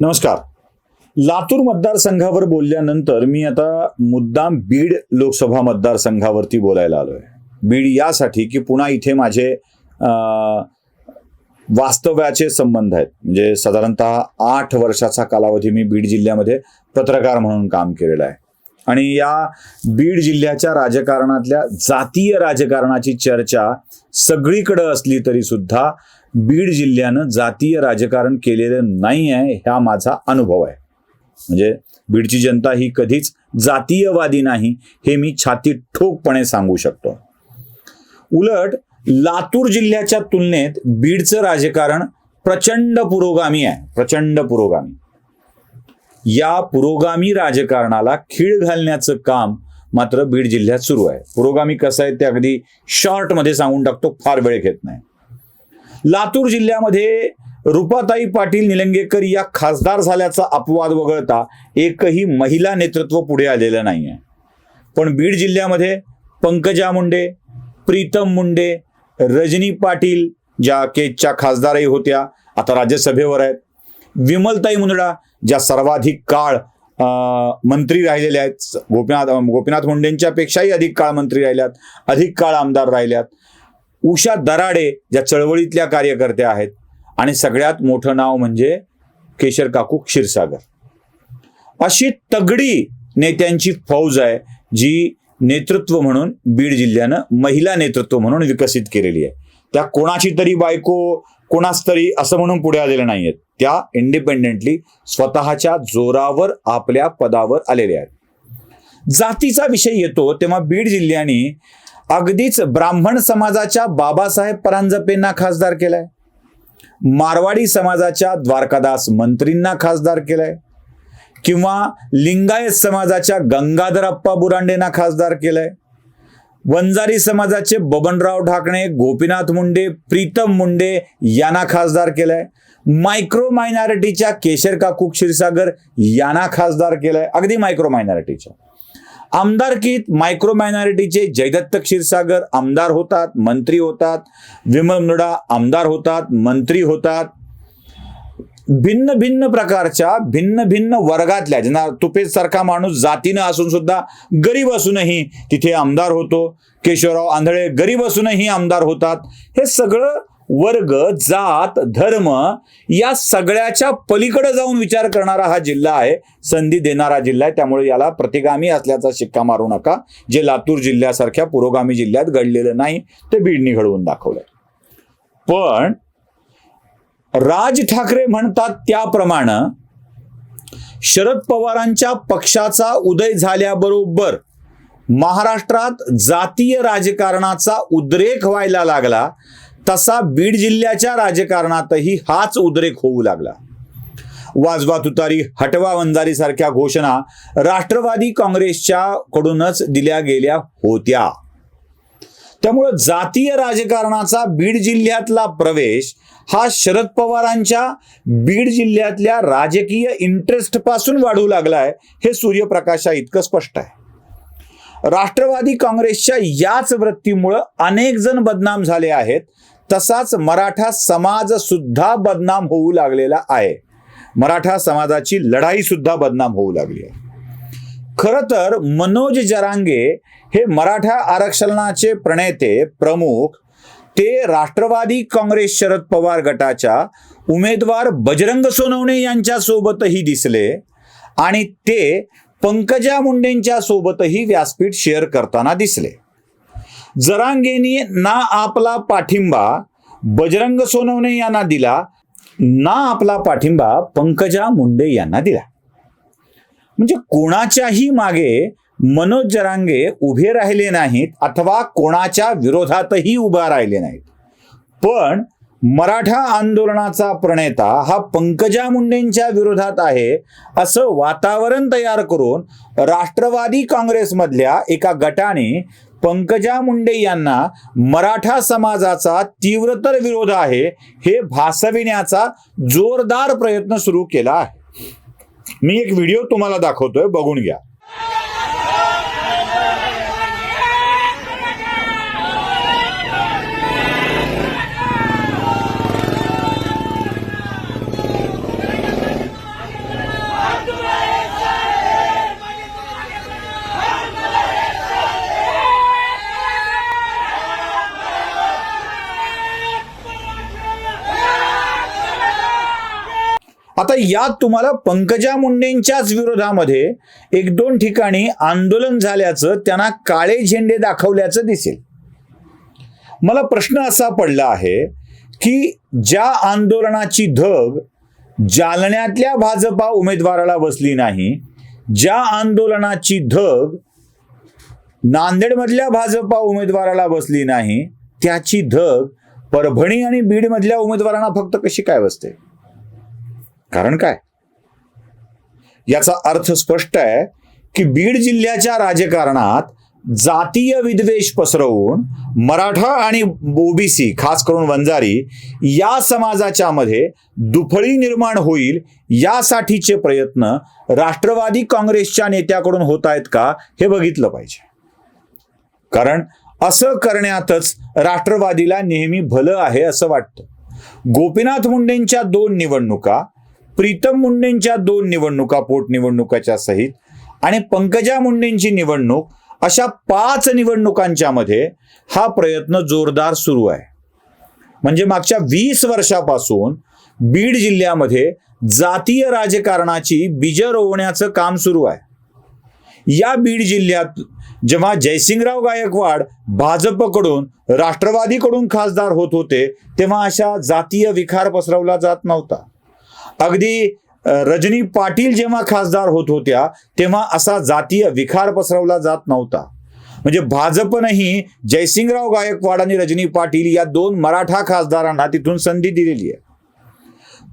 नमस्कार. लातूर मतदारसंघावर बोलल्यानंतर मी आता मुद्दाम बीड लोकसभा मतदारसंघावरती बोलायला आलोय. बीड यासाठी की पुन्हा इथे माझे वास्तव्याचे संबंध आहेत. म्हणजे साधारणतः आठ वर्षाचा कालावधी मी बीड जिल्ह्यामध्ये पत्रकार म्हणून काम केलेलं आहे. आणि या बीड जिल्ह्याच्या राजकारणातल्या जातीय राजकारणाची चर्चा सगळीकडे असली तरी सुद्धा बीड जिल्ह्यानं जातीय राजकारण केलेलं नाही आहे हा माझा अनुभव आहे. म्हणजे बीडची जनता ही कधीच जातीयवादी नाही हे मी छाती ठोकपणे सांगू शकतो. उलट लातूर जिल्ह्याच्या तुलनेत बीडचं राजकारण प्रचंड पुरोगामी आहे प्रचंड पुरोगामी. या पुरोगामी राजकारणाला खीळ घालण्याचं काम मात्र बीड जिल्ह्यात सुरू आहे. पुरोगामी कसं आहे ते अगदी शॉर्टमध्ये सांगून टाकतो फार वेळ घेत नाही. लातूर जिल्ह्यामध्ये रुपाताई पाटील निलंगेकर या खासदार झाल्याचा अपवाद वगळता एकही महिला नेतृत्व पुढे आलेलं नाही आहे पण बीड जिल्ह्यामध्ये पंकजा मुंडे प्रीतम मुंडे रजनी पाटील ज्या केजच्या खासदारही होत्या आता राज्यसभेवर आहेत. विमलताई मुंदडा ज्या सर्वाधिक काळ मंत्री राहिलेल्या आहेत गोपीनाथ गोपीनाथ मुंडेंच्या पेक्षाही अधिक काळ मंत्री राहिल्यात अधिक काळ आमदार राहिल्यात. उषा दराडे ज्या चळवळीतल्या कार्यकर्त्या आहेत. आणि सगळ्यात मोठं नाव म्हणजे केशर काकू क्षीरसागर. अशी तगडी नेत्यांची फौज आहे जी नेतृत्व म्हणून बीड जिल्ह्यानं महिला नेतृत्व म्हणून विकसित केलेली आहे. त्या कोणाची तरी बायको कोणाच तरी असं म्हणून पुढे आलेल्या नाही आहेत त्या इंडिपेंडेंटली स्वतःच्या जोरावर आपल्या पदावर आलेल्या आहेत. जातीचा विषय येतो तेव्हा बीड जिल्ह्याने अगदीच ब्राह्मण समाजाच्या बाबासाहेब परांजपेंना खासदार केलाय. मारवाडी समाजाच्या द्वारकादास मंत्रींना खासदार केलाय. किंवा लिंगायत समाजाच्या गंगाधरप्पा बुरांडेंना खासदार केलाय. वंजारी समाजाचे बबनराव ढाकणे गोपीनाथ मुंडे प्रीतम मुंडे यांना खासदार केलाय. मायक्रो मायनॉरिटीच्या केशर काकू क्षीरसागर यांना खासदार केलाय. अगदी मायक्रो मायनॉरिटीच्या. आमदारकीत मायक्रो मायनॉरिटीचे जयदत्त क्षीरसागर आमदार होतात मंत्री होतात विमल मुंडा आमदार होतात मंत्री होतात. भिन्न भिन्न प्रकारच्या भिन्न भिन्न वर्गातल्या ज्यांना तुपेज सारखा माणूस जातीनं असून सुद्धा गरीब असूनही तिथे आमदार होतो. केशवराव आंधळे गरीब असूनही आमदार होतात. हे सगळं वर्ग जात धर्म या सगळ्याच्या पलीकडे जाऊन विचार करणारा हा जिल्हा आहे. संधी देणारा जिल्हा आहे. त्यामुळे याला प्रतिगामी असल्याचा शिक्का मारू नका. जे लातूर जिल्ह्यासारख्या पुरोगामी जिल्ह्यात घडलेलं नाही ते बीडनी घडवून दाखवलंय. पण राज ठाकरे म्हणतात त्याप्रमाणे शरद पवारांच्या पक्षाचा उदय झाल्याबरोबर महाराष्ट्रात जातीय राजकारणाचा उद्रेक व्हायला लागला. तसा बीड जिल्ह्याच्या राजकारणातही हाच उद्रेक होऊ लागला. वाजवा तुतारी हटवा वंजारी सारख्या घोषणा राष्ट्रवादी काँग्रेसच्या कडूनच दिल्या गेल्या होत्या. त्यामुळं जातीय राजकारणाचा बीड जिल्ह्यातला प्रवेश हा शरद पवारांच्या बीड जिल्ह्यातल्या राजकीय इंटरेस्टपासून वाढू लागलाय हे सूर्यप्रकाशा इतकं स्पष्ट आहे. राष्ट्रवादी काँग्रेसच्या याच वृत्तीमुळं अनेक जण बदनाम झाले आहेत. तसाच मराठा समाज सुद्धा बदनाम होऊ लागलेला आहे. मराठा समाजाची लढाई सुद्धा बदनाम होऊ लागली आहे. खर तर मनोज जरांगे हे मराठा आरक्षणाचे प्रणेते प्रमुख ते राष्ट्रवादी काँग्रेस शरद पवार गटाच्या उमेदवार बजरंग सोनवणे यांच्या सोबतही दिसले आणि ते पंकजा मुंडेंच्या सोबतही व्यासपीठ शेअर करताना दिसले. जरांगेनी ना आपला पाठिंबा बजरंग सोनवणे यांना दिला ना आपला पाठिंबा पंकजा मुंडे यांना दिला. म्हणजे कोणाच्याही मागे मनोज जरांगे उभे राहिले नाहीत अथवा कोणाच्या विरोधातही उभा राहिले नाहीत. पण मराठा आंदोलनाचा प्रणेता हा पंकजा मुंडेंच्या विरोधात आहे असं वातावरण तयार करून राष्ट्रवादी काँग्रेसमधल्या एका गटाने पंकजा मुंडे यांना मराठा समाजाचा तीव्रतर विरोध आहे हे भासविण्याचा जोरदार प्रयत्न सुरू केला आहे. मी एक व्हिडिओ तुम्हाला दाखवतोय बघून घ्या. आता यात तुम्हाला पंकजा मुंडेंच्याच विरोधामध्ये एक दोन ठिकाणी आंदोलन झाल्याचं त्यांना काळे झेंडे दाखवल्याचं दिसेल. मला प्रश्न असा पडला आहे की ज्या आंदोलनाची धग जालन्यातल्या भाजपा उमेदवाराला बसली नाही ज्या आंदोलनाची धग नांदेडमधल्या भाजपा उमेदवाराला बसली नाही त्याची धग परभणी आणि बीडमधल्या उमेदवारांना फक्त कशी काय बसते? कारण काय? याचा अर्थ स्पष्ट आहे की बीड जिल्ह्याच्या राजकारणात जातीय विद्वेष पसरवून मराठा आणि ओबीसी खास करून वंजारी या समाजाच्या मध्ये दुफळी निर्माण होईल यासाठीचे प्रयत्न राष्ट्रवादी काँग्रेसच्या नेत्याकडून होत आहेत का हे बघितलं पाहिजे. कारण असं करण्यातच राष्ट्रवादीला नेहमी भलं आहे असं वाटतं. गोपीनाथ मुंडेंच्या दोन निवडणुका प्रीतम मुंडेंच्या दोन निवडणुका पोटनिवडणुकाच्या सहित आणि पंकजा मुंडेंची निवडणूक अशा पाच निवडणुकांच्या मध्ये हा प्रयत्न जोरदार सुरू आहे. म्हणजे मागच्या वीस वर्षापासून बीड जिल्ह्यामध्ये जातीय राजकारणाची बीज रोवण्याचं काम सुरू आहे. या बीड जिल्ह्यात जेव्हा जयसिंगराव गायकवाड भाजपकडून राष्ट्रवादीकडून खासदार होत होते तेव्हा अशा जातीय विखार पसरवला जात नव्हता. अगदी रजनी पाटील जेव्हा खासदार होत होत्या तेव्हा असा जातीय विखार पसरवला जात नव्हता. म्हणजे भाजपनंही जयसिंगराव गायकवाड आणि रजनी पाटील या दोन मराठा खासदारांना तिथून संधी दिलेली आहे.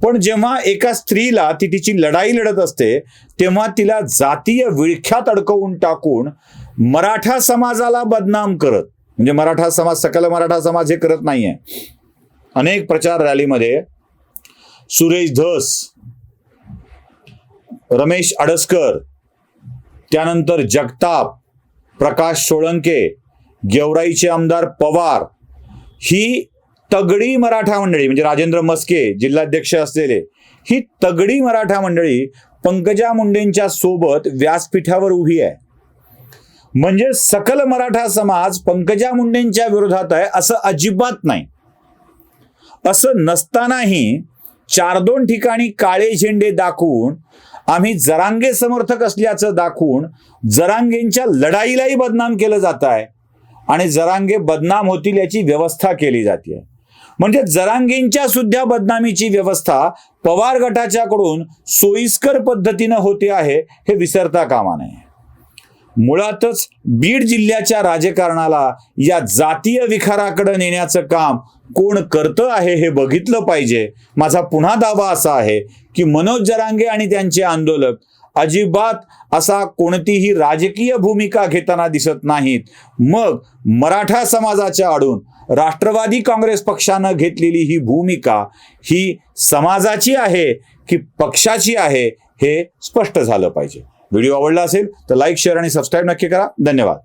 पण जेव्हा एका स्त्रीला ती तिची लढाई लढत असते तेव्हा तिला जातीय विळख्यात अडकवून टाकून मराठा समाजाला बदनाम करत म्हणजे मराठा समाज सकल मराठा समाज हे करत नाहीये. अनेक प्रचार रॅलीमध्ये सुरेश धस रमेश अडसकर त्यानंतर जगताप प्रकाश सोळंके गेवराईचे आमदार पवार ही तगडी मराठा मंडळी म्हणजे राजेंद्र मस्के जिल्हाध्यक्ष असलेले ही तगडी मराठा मंडळी पंकजा मुंडेंच्या सोबत व्यासपीठावर उभी आहे. म्हणजे सकल मराठा समाज पंकजा मुंडेंच्या विरोधात आहे असं अजिबात नाही. असं नसतानाही चार दोन ठिकाणी काळे झेंडे दाखवून आम्ही जरांगे समर्थक असल्याचं दाखवून जरांगेंच्या लढाईलाही बदनाम केलं जात आहे आणि जरांगे बदनाम होतील याची व्यवस्था केली जाते म्हणजे जरांगेंच्या सुद्धा बदनामीची व्यवस्था पवार गटाच्याकडून सोयीस्कर पद्धतीनं होते आहे हे विसरता कामा नये. मुळातच बीड जिल्ह्याच्या राजकारणाला या जातीय विखाराकडे नेण्याचं काम कोण करतं आहे हे बघितलं पाहिजे. माझा पुन्हा दावा असा आहे की मनोज जरांगे आणि त्यांचे आंदोलक अजिबात असा कोणतीही राजकीय भूमिका घेताना दिसत नाहीत. मग मराठा समाजाच्या आडून राष्ट्रवादी काँग्रेस पक्षानं घेतलेली ही भूमिका ही समाजाची आहे की पक्षाची आहे हे स्पष्ट झालं पाहिजे? व्हिडिओ आवडला असेल तर लाईक शेअर आणि सबस्क्राईब नक्की करा. धन्यवाद.